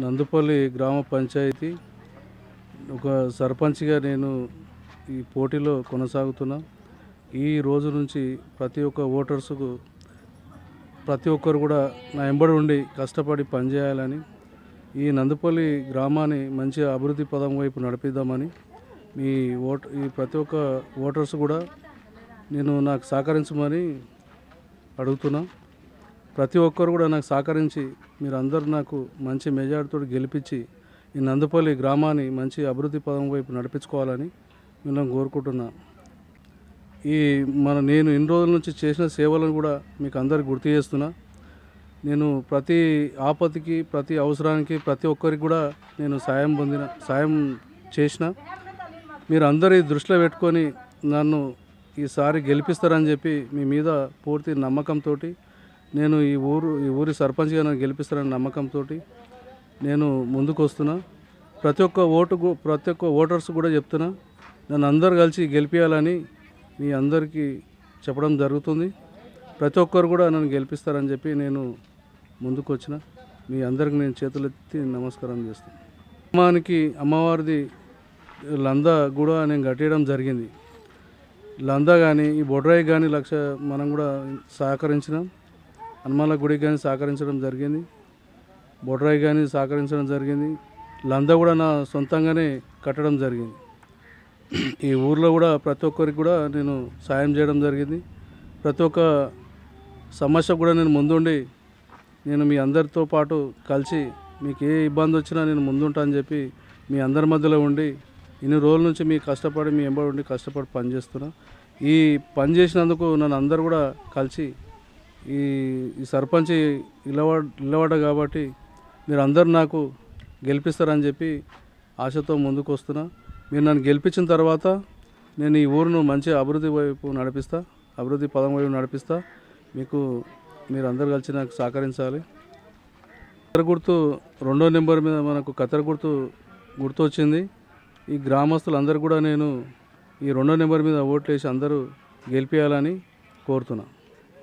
నందుపల్లి గ్రామ పంచాయతీ. ఒక సర్పంచ్గా నేను ఈ పోటీలో కొనసాగుతున్నా. ఈ రోజు నుంచి ప్రతి ఒక్క ఓటర్స్కు ప్రతి ఒక్కరు కూడా నా ఎంబడి ఉండి కష్టపడి పనిచేయాలని ఈ నందుపల్లి గ్రామాన్ని మంచి అభివృద్ధి పదం వైపు నడిపిద్దామని మీ ఓట్ ఈ ప్రతి ఒక్క ఓటర్స్ కూడా నేను నాకు సహకరించమని అడుగుతున్నా. ప్రతి ఒక్కరు కూడా నాకు సహకరించి మీరు అందరూ నాకు మంచి మెజార్టీతో గెలిపించి ఈ నందుపల్లి గ్రామాన్ని మంచి అభివృద్ధి పదం వైపు నడిపించుకోవాలని నేను కోరుకుంటున్నాను ఈ మన నేను ఇన్ని రోజుల నుంచి చేసిన సేవలను కూడా మీకు అందరికి గుర్తు చేస్తున్నా. నేను ప్రతి ఆపత్తికి ప్రతి అవసరానికి ప్రతి ఒక్కరికి కూడా నేను సాయం పొందిన సాయం చేసిన. మీరు అందరి దృష్టిలో పెట్టుకొని నన్ను ఈసారి గెలిపిస్తారని చెప్పి మీ మీద పూర్తి నమ్మకంతో నేను ఈ ఊరు ఈ ఊరి సర్పంచ్గా నన్ను గెలిపిస్తారని నమ్మకంతో నేను ముందుకు వస్తున్నా ప్రతి ఒక్క ఓటు ప్రతి ఒక్క ఓటర్స్ కూడా చెప్తున్నా నన్ను అందరు కలిసి గెలిపించాలని మీ అందరికీ చెప్పడం జరుగుతుంది. ప్రతి ఒక్కరు కూడా నన్ను గెలిపిస్తారని చెప్పి నేను ముందుకు వచ్చిన మీ అందరికి నేను చేతులెత్తి నమస్కారం చేస్తాను అమ్మానికి అమ్మవారిది లందా కూడా నేను కట్టేయడం జరిగింది. లందా కానీ ఈ బొడ్రాయి కానీ లక్ష మనం కూడా సహకరించినాం. హనుమాల గుడికి కానీ సహకరించడం జరిగింది. బొడ్రాయి కానీ సహకరించడం జరిగింది. లందా కూడా నా సొంతంగానే కట్టడం జరిగింది. ఈ ఊర్లో కూడా ప్రతి ఒక్కరికి కూడా నేను సాయం చేయడం జరిగింది. ప్రతి ఒక్క సమస్య కూడా నేను ముందుండి నేను మీ అందరితో పాటు కలిసి మీకు ఏ ఇబ్బంది వచ్చినా నేను ముందుంటా అని చెప్పి మీ అందరి మధ్యలో ఉండి ఇన్ని రోజుల నుంచి మీ కష్టపడి మీ ఎంబడి ఉండి కష్టపడి పనిచేస్తున్నా. ఈ పని చేసినందుకు నన్ను అందరు కూడా కలిసి ఈ ఈ సర్పంచ్ ఇలవ ఇలవడ కాబట్టి మీరు అందరు నాకు గెలిపిస్తారని చెప్పి ఆశతో ముందుకు వస్తున్నా. మీరు నన్ను గెలిపించిన తర్వాత నేను ఈ ఊరును మంచి అభివృద్ధి వైపు నడిపిస్తా అభివృద్ధి పదం వైపు నడిపిస్తా. మీకు మీరు అందరు కలిసి నాకు సహకరించాలి. కత్తెర గుర్తు రెండో నెంబర్ మీద మనకు కత్తెర గుర్తు గుర్తు వచ్చింది ఈ గ్రామస్తులందరూ కూడా నేను ఈ రెండో నెంబర్ మీద ఓట్లు వేసి అందరూ గెలిపేయాలని కోరుతున్నా.